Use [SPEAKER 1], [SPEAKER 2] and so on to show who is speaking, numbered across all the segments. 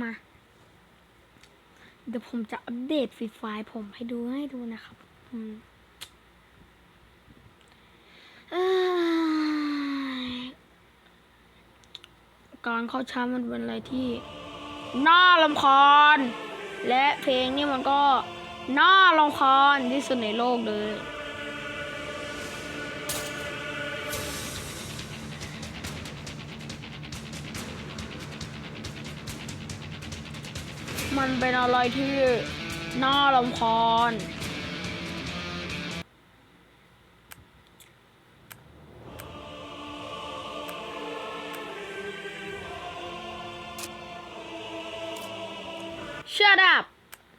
[SPEAKER 1] มา เดี๋ยวผมจะอัปเดตฟีไฟล์ผมให้ดูให้ดูนะครับอืมการเข้าช้ามันเป็นอะไรที่ น่าลำคาญและเพลงนี่มันก็ น่าลำคาญที่สุดในโลกเลย มันเป็นอะไรที่น่าลำคาญ Shut up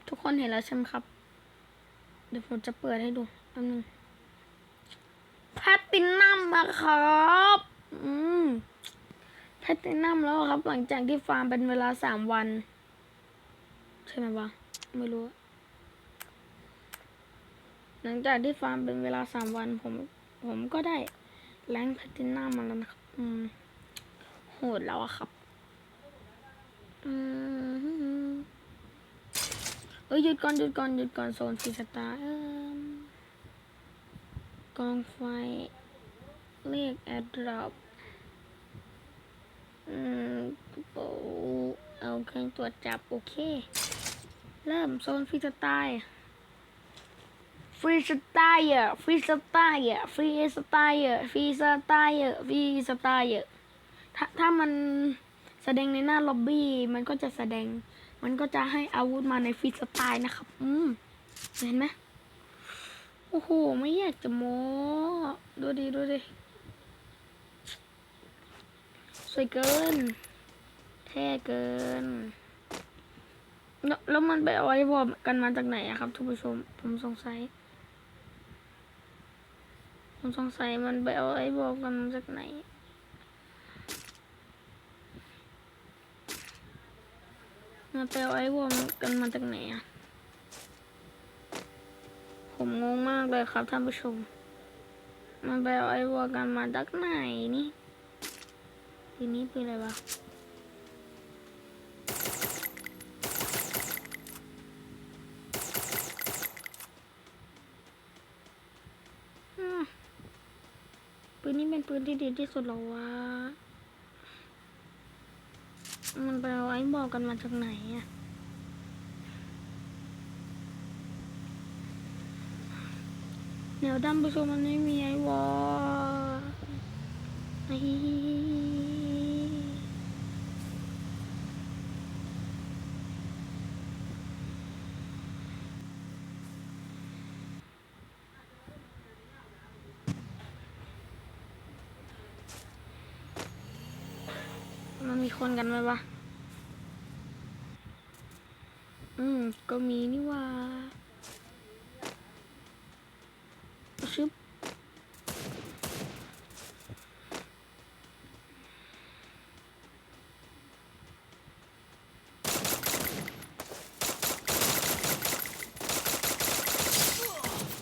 [SPEAKER 1] ทุกคนเห็นแล้วใช่ไหมครับ เดี๋ยวผมจะเปิดให้ดูอันนึงแพตตินัมอะครับ อืมแพตตินัมแล้วครับ หลังจากที่ฟาร์มเป็นเวลาสามวัน ช่ไหมวะไม่รู้ หลังจากที่ฟาร์มเป็นเวลาสามวัน ผม ผมก็ได้แรงแพตตินัมมาแล้วนะครับอืมโหดแล้วอะครับอืมเอ้ยหยุดก่อนหยุดก่อนหยุดก่อนโซนฟีสไตล์กองไฟเลขแอดดรอปอืมโปเอาเครื่องตรวจจับ โอเค เริ่มโซนฟรีสไตล์ฟรีสไตล์อะฟรีสไตล์อะฟรีสไตล์อะฟรีสไตล์อะฟรีสไตล์อะถ้าถ้ามันแสดงในหน้าล็อบบี้มันก็จะแสดง มันก็จะให้อาวุธมาในฟรีสไตล์นะครับ อืมเห็นไหมโอ้โห ไม่อยากจะโม้ดูดิดูดิสวยเกินเท่เกิน แล้วมันไปเอาไว้วอมกันมาจากไหนอะครับทุกผู้ชม ผมสงสัย ผมสงสัยมันไปเอาไอ้วอมกันมาจากไหนมันไปเอาไอ้วอมกันมาจากไหนอะผมงงมากเลยครับท่านผู้ชม มันไปเอาไอ้วอร์กันมาจากไหนนี่ทีนี้เป็นอะไรวะ อืม ปืนที่ดีที่สุดหรอวะ มันไปเอาไอ้บอกกันมาจากไหนอะแนวดำไปชมมันไม่มีไอ้วอไอ้ มีคนกันไหมวะ อืม ก็มีนี่ว่าชึบ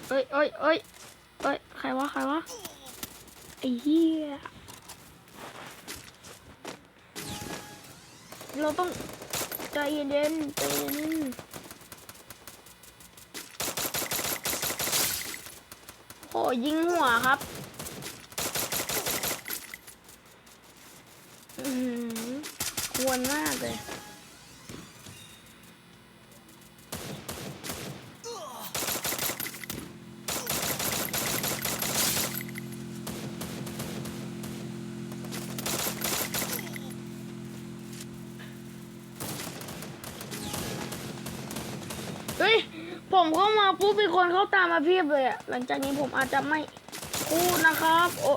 [SPEAKER 1] เอ้ยเอ้ยเอ้ยเอ้ย ใครวะ ใครวะ ไอ้เหี้ย เราต้องใจเย็นๆใจเย็นๆโหยิงหัวครับอือหือควรมากเลย ปุ๊บมีคนเข้าตามมาเพียบเลยอะหลังจากนี้ผมอาจจะไม่พูดนะครับ โอ้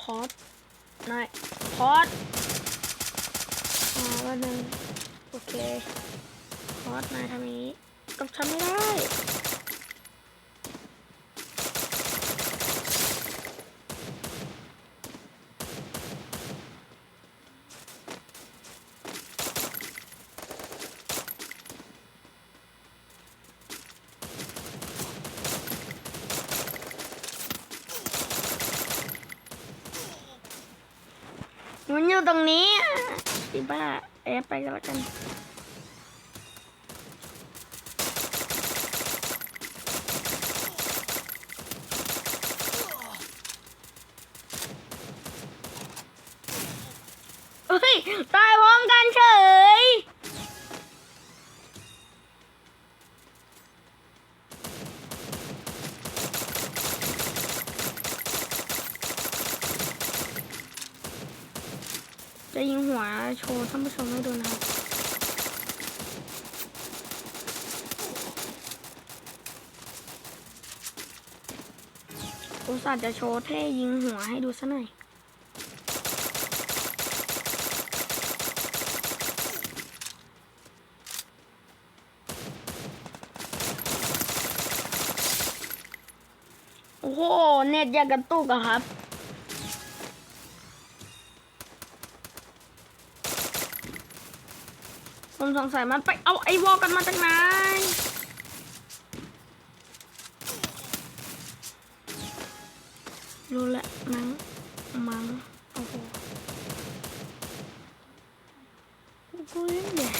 [SPEAKER 1] พอดนายพอดอ่าวันหนึ่งโอเคพอดนายทำนี้กับฉันไม่ไดู้่ตรงนี้อีบ้าเอ๊ไปกันแล้วกันเฮ้ยตายพร้อมกันเฉย วโชว์ท่านผู้ชมให้ดูนะครับอุตส่าห์จะโชว์เท่ยิงหัวให้ดูซะหน่อยโอ้โห เน็ตอยากกระตุกอะครับ ผมสงสัยมันไปเอาไอ้วอลกันมาจากไหนรู้แหละมั้งมั้งโอ้โหกูเล่นเดี๋ย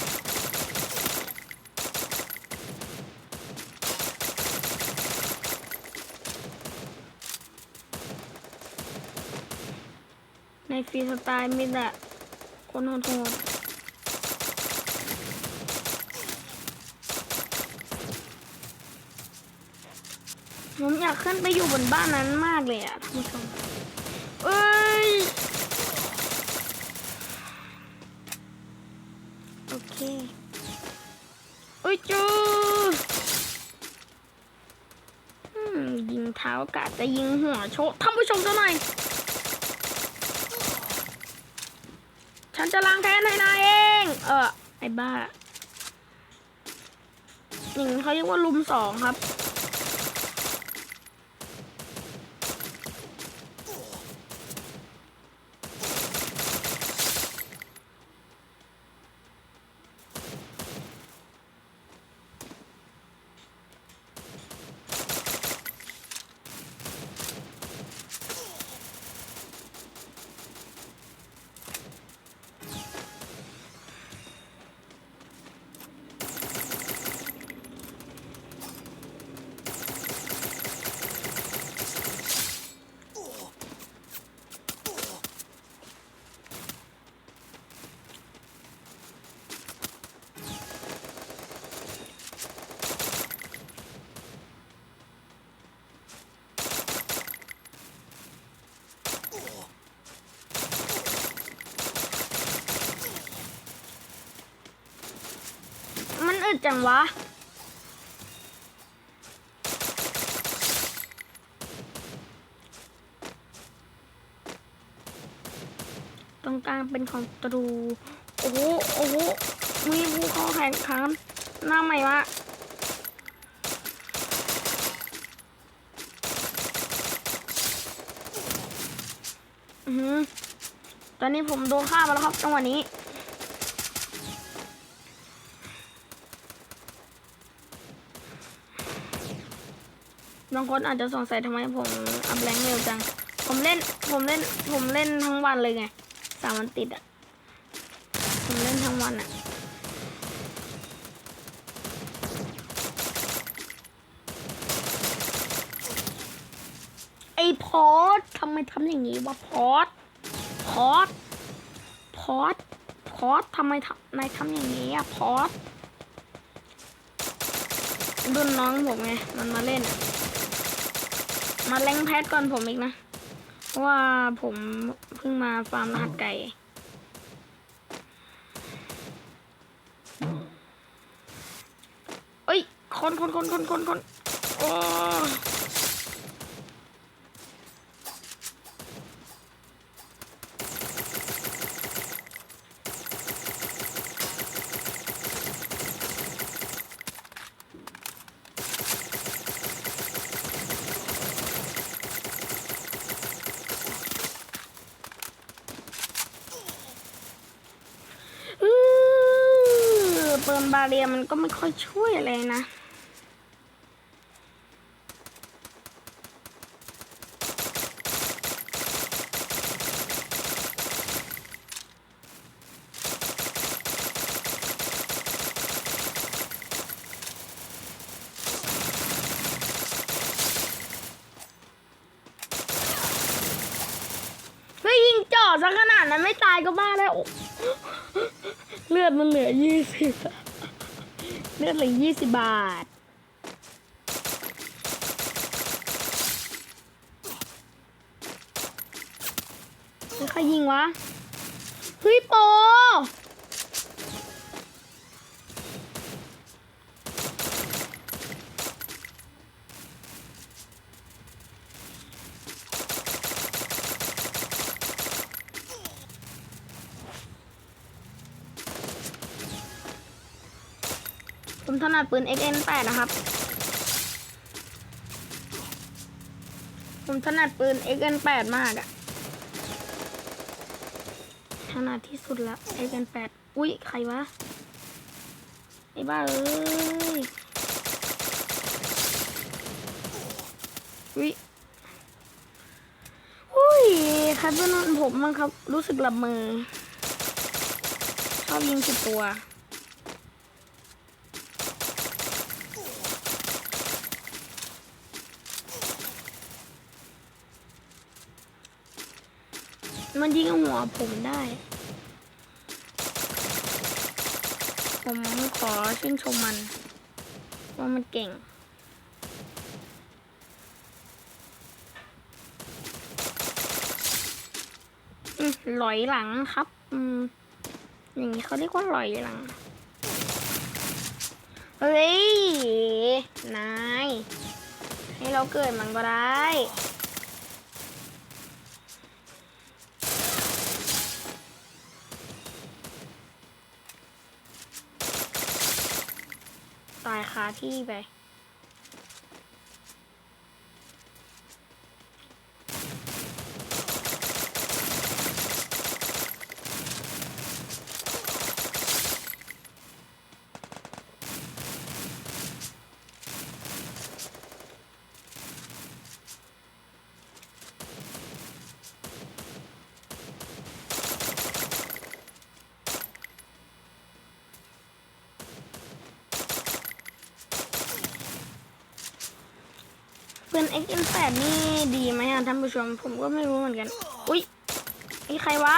[SPEAKER 1] ในฟรีสไตล์มีแต่คนโหดๆ ผมอยากขึ้นไปอยู่บนบ้านนั้นมากเลยอะท่านผู้ชมเอ้ย โอเคเอ้ยจูยิงเท้ากะจะยิงหัวโชว์ท่านผู้ชมซะหน่อย ฉันจะล้างแค้นให้นายเอง เออไอ้บ้าอย่างนี้เขาเรียกว่าลุมสองครับ ดจังวะ ตรงกลางเป็นของตรู โอ้โห โอ้โห มีผู้เข้าแข่งขันหน้าใหม่มากอือหือตอนนี้ผมโดนฆ่ามาแล้วครับจังหวะนี้างคนอาจจะสงสัยทำไมผมอัพแรงเร็วจัง ผมเล่น ผมเล่น ผมเล่นทั้งวันเลยไงสามวันติดอะผมเล่นทั้งวันอะไอพอดทำไมทำอย่างนี้วะพอดพอดพอดพอดทำไมทำนายทำอย่างนี้อะพอดรุ่นน้องผมไง มันมาเล่นอะ มาแรงแพทก่อนผมอีกนะ เพราะว่าผมเพิ่งมาฟาร์มรหัสไก่เอ้ยคนคนคนคนคนคนโอ้อเปิด บาเรียมันก็ไม่ค่อยช่วยอะไรนะ เฮ้ยยิงจ่อซะขนาดนั้นไม่ตายก็บ้าแล้ว เลือดมันเหลือยี่สิบ เลือดเหลือยี่สิบบาทเฮ้ยใครยิงวะ เฮ้ยโป ผมถนั ดปืน XN8 นะครับ ผมถนัดปืน XN8 มากอะถนัดที่สุดละ XN8 อุ้ยใครวะ ไอ้บ้าเอ้ย อุ้ยอุ้ยใครเป็นนอนผมบ้งครับ รู้สึกหลับมือชอบยิงผิดตัว มันยิงหัวผมได้ ผมขอชื่นชมมัน ว่ามันเก่ง หลอยหลังครับอืมอย่างนี้เขาเรียกว่าหลอยหลัง เฮ้ย นาย ให้เราเกิดมันก็ได้ายคาที่ไป น XM8 นี่ดีไหมอะท่านผู้ชม ผมก็ไม่รู้เหมือนกัน อุ๊ยมีใครวะ